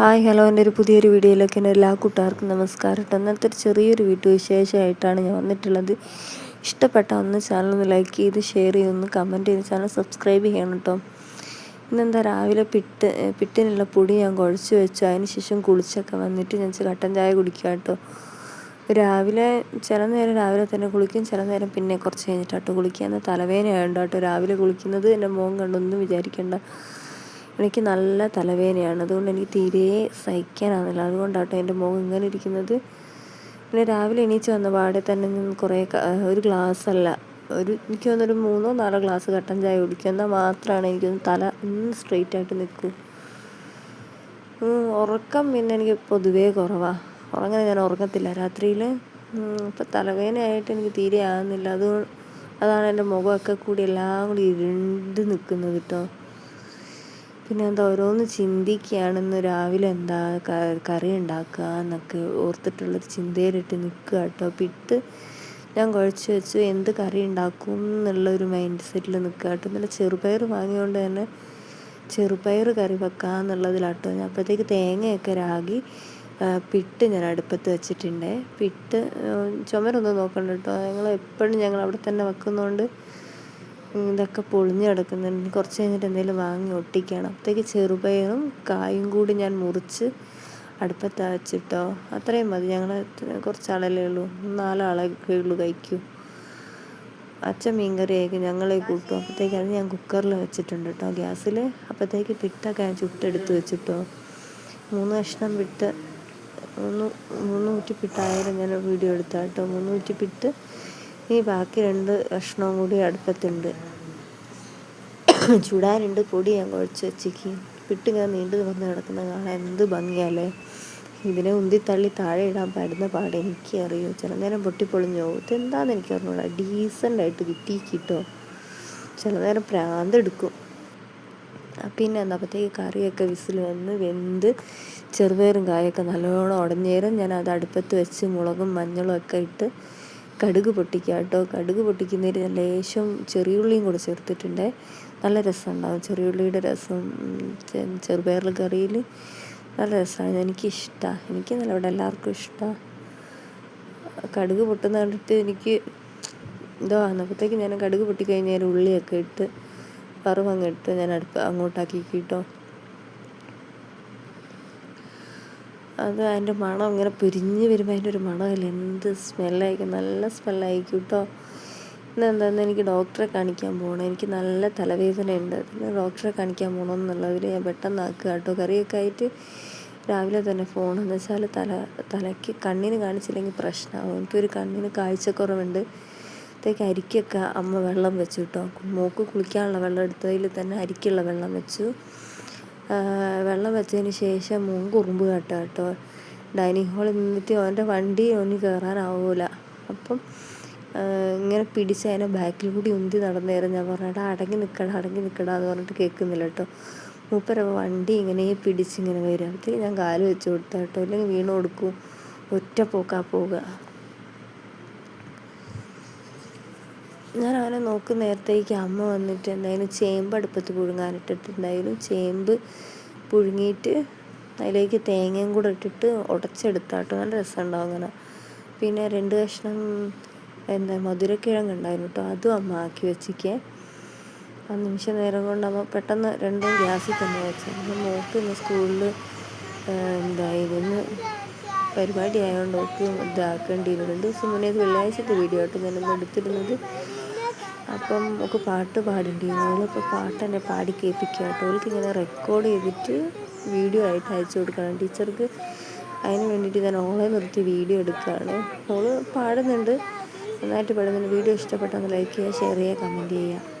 Hi hello. എന്റെ ഒരു പുതിയൊരു വീഡിയോയിലേക്ക് എന്റെ എല്ലാ കൂട്ടുകാർക്കും നമസ്കാരം. കേട്ടോ ഇന്നത്തെ ഒരു ചെറിയൊരു വിശേഷമായിട്ടാണ് ഞാൻ വന്നിട്ടുള്ളത്. ഇഷ്ടപ്പെട്ട ഒന്ന് ചാനൽ ഒന്ന് ലൈക്ക് ചെയ്ത് ഷെയർ ചെയ്ത് ഒന്ന് കമന്റ് ചെയ്ത് ചാനൽ സബ്സ്ക്രൈബ് ചെയ്യണം കേട്ടോ. ഇന്നെന്താ രാവിലെ പിട്ട് പിട്ടിനുള്ള പൊടി ഞാൻ കുഴച്ച് വെച്ചു. അതിന് ശേഷം കുളിച്ചൊക്കെ വന്നിട്ട് ഞാൻ കട്ടൻ ചായ കുടിക്കുക കേട്ടോ. രാവിലെ ചില നേരം രാവിലെ തന്നെ കുളിക്കും ചില നേരം പിന്നെ കുറച്ച് കഴിഞ്ഞിട്ടാട്ടോ കുളിക്കുക എന്നാൽ തലവേദനയായുണ്ട് കേട്ടോ രാവിലെ കുളിക്കുന്നത്. എന്റെ മോൻ കണ്ടൊന്നും വിചാരിക്കേണ്ട. എനിക്ക് നല്ല തലവേദനയാണ്. അതുകൊണ്ട് എനിക്ക് തീരെ സഹിക്കാനാവുന്നില്ല. അതുകൊണ്ടാട്ടോ എന്റെ മുഖം ഇങ്ങനെ ഇരിക്കുന്നത്. പിന്നെ രാവിലെ എണീച്ച് വന്ന പാടെ തന്നെ കുറേ ഒരു ഗ്ലാസ് അല്ല ഒരു എനിക്ക് തോന്നുന്നൊരു മൂന്നോ നാലോ ഗ്ലാസ് കട്ടൻ ചായ കുടിക്കുക എന്നാൽ മാത്രമാണ് എനിക്കൊന്ന് തല ഒന്ന് സ്ട്രെയിറ്റ് ആയിട്ട് നിൽക്കൂ. ഉറക്കം പിന്നെ എനിക്ക് പൊതുവേ കുറവാണ് ഉറങ്ങാൻ ഞാൻ ഉറങ്ങത്തില്ല. രാത്രിയിൽ ഇപ്പം തലവേദനയായിട്ട് എനിക്ക് തീരെ ആകുന്നില്ല അത് അതാണ് എന്റെ മുഖമൊക്കെ കൂടി എല്ലാം കൂടി ഇരുണ്ട് നിൽക്കുന്നത് കേട്ടോ. പിന്നെ എന്താ ഓരോന്ന് ചിന്തിക്കുകയാണെന്ന് രാവിലെ എന്താ കറി ഉണ്ടാക്കുക എന്നൊക്കെ ഓർത്തിട്ടുള്ളൊരു ചിന്തയിലിട്ട് നിൽക്കുക കേട്ടോ പിട്ട് ഞാൻ കുഴച്ച് വെച്ചു. എന്ത് കറി ഉണ്ടാക്കും എന്നുള്ളൊരു മൈൻഡ് സെറ്റിൽ നിൽക്കുക കേട്ടോ നല്ല ചെറുപയർ വാങ്ങിയതുകൊണ്ട് തന്നെ ചെറുപയർ കറി വെക്കാമെന്നുള്ളതിലാട്ടോ ഞാൻ അപ്പോഴത്തേക്ക് തേങ്ങയൊക്കെ രാഗി പിട്ട് ഞാൻ അടുപ്പത്ത് വെച്ചിട്ടുണ്ട്. പിട്ട് ചുമരൊന്നും നോക്കണ്ട കേട്ടോ. ഞങ്ങൾ എപ്പോഴും ഞങ്ങൾ അവിടെ തന്നെ വെക്കുന്നതുകൊണ്ട് ഇതൊക്കെ പൊളിഞ്ഞ് കിടക്കുന്നുണ്ട്. കുറച്ച് കഴിഞ്ഞിട്ട് എന്തെങ്കിലും വാങ്ങി ഒട്ടിക്കണം. അപ്പോഴത്തേക്ക് ചെറുപയറും കായും കൂടി ഞാൻ മുറിച്ച് അടുപ്പത്ത് വെച്ചിട്ടോ. അത്രയും മതി. ഞങ്ങൾ കുറച്ചാളല്ലേ ഉള്ളൂ. നാലാളൊക്കെ ഉള്ളൂ കഴിക്കൂ. അച്ഛൻ മീൻകറിയായിരിക്കും. ഞങ്ങളെ കൂട്ടും. അപ്പോഴത്തേക്ക് അത് ഞാൻ കുക്കറിൽ വെച്ചിട്ടുണ്ട് കേട്ടോ ഗ്യാസിൽ അപ്പോഴത്തേക്ക് പിട്ടൊക്കെ ഞാൻ ചുട്ടെടുത്ത് വെച്ചിട്ടോ. മൂന്ന് കഷ്ണം വിട്ട് മൂന്ന് മൂന്നൂറ്റി പിട്ടായാലും ഞാൻ വീഡിയോ എടുത്താട്ടോ. മൂന്നൂറ്റി പിട്ട് ഈ ബാക്കി രണ്ട് കഷ്ണവും കൂടി അടുപ്പത്തുണ്ട്. ചുടാനുണ്ട് പൊടി ഞാൻ കുഴച്ച് വെച്ചേക്ക്. പിട്ടിങ്ങനെ നീണ്ടു വന്ന് കിടക്കുന്ന കാണാൻ എന്ത് ഭംഗിയല്ലേ ഇതിനെ ഉന്തി തള്ളി താഴെ ഇടാൻ പാടുന്ന പാട് എനിക്ക് അറിയോ ചില നേരം പൊട്ടിപ്പൊളിഞ്ഞു പോകും. ഇതെന്താന്ന് എനിക്ക് അറിഞ്ഞൂടാ ഡീസന്റ് ആയിട്ട് കിട്ടി കിട്ടോ ചില നേരം പ്രാന്തെടുക്കും പിന്നെ എന്നപ്പോഴത്തേക്ക് കറിയൊക്കെ വിസിൽ വന്ന് വെന്ത് ചെറുപയറും കായൊക്കെ നല്ലോണം ഉടഞ്ഞേരം ഞാൻ അത് അടുപ്പത്ത് വെച്ച് മുളകും മഞ്ഞളും ഒക്കെ ഇട്ട് കടുക് പൊട്ടിക്കുക കേട്ടോ. കടുക് പൊട്ടിക്കുന്നതിൽ ലേശം ചെറിയുള്ളിയും കൂടെ ചേർത്തിട്ടുണ്ട്. നല്ല രസമുണ്ടാവും. ചെറിയുള്ളിയുടെ രസം ചെറുപയർ കറിയിൽ നല്ല രസമാണ്. എനിക്കിഷ്ടമാണ് എനിക്ക് നല്ല ഇവിടെ എല്ലാവർക്കും ഇഷ്ടമാണ് കടുക് പൊട്ടുന്ന കണ്ടിട്ട് എനിക്ക് എന്തോ അന്നപ്പോഴത്തേക്ക് ഞാൻ കടുക് പൊട്ടിക്കഴിഞ്ഞാൽ ഉള്ളിയൊക്കെ ഇട്ട് വറവങ്ങ് ഞാൻ അടുപ്പ് അങ്ങോട്ടാക്കി കേട്ടോ. അത് അതിന്റെ മണം ഇങ്ങനെ പിരിഞ്ഞ് വരുമ്പോൾ അതിന്റെ ഒരു മണമല്ല. എന്ത് സ്മെല്ലായിരിക്കും. നല്ല സ്മെല്ലായിരിക്കും കേട്ടോ ഇന്ന് എന്താണെന്ന് എനിക്ക് ഡോക്ടറെ കാണിക്കാൻ പോകണം എനിക്ക് നല്ല തലവേദന ഉണ്ട് പിന്നെ ഡോക്ടറെ കാണിക്കാൻ പോകണം എന്നുള്ളതിൽ ഞാൻ പെട്ടെന്ന് ആക്കുക കേട്ടോ കറിയൊക്കെ ആയിട്ട് രാവിലെ തന്നെ എന്ന് വെച്ചാൽ തല തലയ്ക്ക് കണ്ണിന് കാണിച്ചില്ലെങ്കിൽ പ്രശ്നമാകും എനിക്കൊരു കണ്ണിന് കാഴ്ചക്കുറവുണ്ട്. അത്തേക്ക് അരിക്കൊക്കെ അമ്മ വെള്ളം വെച്ചു കേട്ടോ മൂക്ക് കുളിക്കാനുള്ള വെള്ളം എടുത്തതിൽ തന്നെ അരിക്കുള്ള വെള്ളം വെച്ചു. വെള്ളം വെച്ചതിന് ശേഷം മൂന്ന് കുറുമ്പ് കേട്ടോ കേട്ടോ. ഡൈനിങ് ഹാളിൽ നിന്നിട്ട് അവന്റെ വണ്ടി അവന് കയറാനാവില്ല അപ്പം ഇങ്ങനെ പിടിച്ച് അതിനെ ബാക്കിൽ കൂടി ഉന്തി നടന്നേരം ഞാൻ പറഞ്ഞാൽ അടങ്ങി നിൽക്കട അടങ്ങി നിൽക്കട എന്ന് പറഞ്ഞിട്ട് കേൾക്കുന്നില്ല കേട്ടോ. മൂപ്പര വണ്ടി ഇങ്ങനെ പിടിച്ചിങ്ങനെ വരും. അപ്പോഴത്തേക്ക് ഞാൻ കാൽ വെച്ച് കൊടുത്ത കേട്ടോ. ഇല്ലെങ്കിൽ വീണ് കൊടുക്കും. ഒറ്റ പോക്കാ പോവുക. ഞാൻ അവനെ നോക്കി നേരത്തേക്ക് അമ്മ വന്നിട്ട് എന്തായാലും ചേമ്പ് അടുപ്പത്ത് പുഴുങ്ങാനിട്ടിട്ടുണ്ടായിരുന്നു ചേമ്പ് പുഴുങ്ങിയിട്ട് അതിലേക്ക് തേങ്ങയും കൂടെ ഇട്ടിട്ട് ഉടച്ചെടുത്താട്ടോ. നല്ല രസമുണ്ടാവും അങ്ങനെ. പിന്നെ രണ്ട് കഷ്ണം എന്താ മധുരക്കിഴങ്ങ് ഉണ്ടായിരുന്നു കേട്ടോ. അതും അമ്മ ആക്കി വെച്ചിക്കേ ആ നിമിഷ നേരം കൊണ്ട് അമ്മ പെട്ടെന്ന് രണ്ടും ഗ്യാസിൽ തന്നെ വെച്ചു. അമ്മ മോക്ക് ഇന്ന് സ്കൂളിൽ എന്താ ഇതിന് പരിപാടി ആയതുകൊണ്ട് ഒക്കെ ഇതാക്കേണ്ടിയിരുന്നു രണ്ട് ദിവസം മുന്നേ വെള്ളിയാഴ്ചത്തെ വീഡിയോ ആയിട്ട് ഞാനൊന്ന് എടുത്തിരുന്നത്. അപ്പം ഒക്കെ പാട്ട് പാടേണ്ടി. ഓളിപ്പോൾ പാട്ട് തന്നെ പാടി കേൾപ്പിക്കുക കേട്ടോ ഓൾക്ക് ഇങ്ങനെ റെക്കോർഡ് ചെയ്തിട്ട് വീഡിയോ ആയിട്ട് അയച്ചു കൊടുക്കണം. ടീച്ചർക്ക് അതിന് വേണ്ടിയിട്ട് ഞാൻ ഓളെ നിർത്തി വീഡിയോ എടുക്കുകയാണ്. ഓൾ പാടുന്നുണ്ട്. നന്നായിട്ട് പാടുന്നുണ്ട്. വീഡിയോ ഇഷ്ടപ്പെട്ടെന്ന് ലൈക്ക് ചെയ്യുക ഷെയർ ചെയ്യുക കമന്റ് ചെയ്യുക.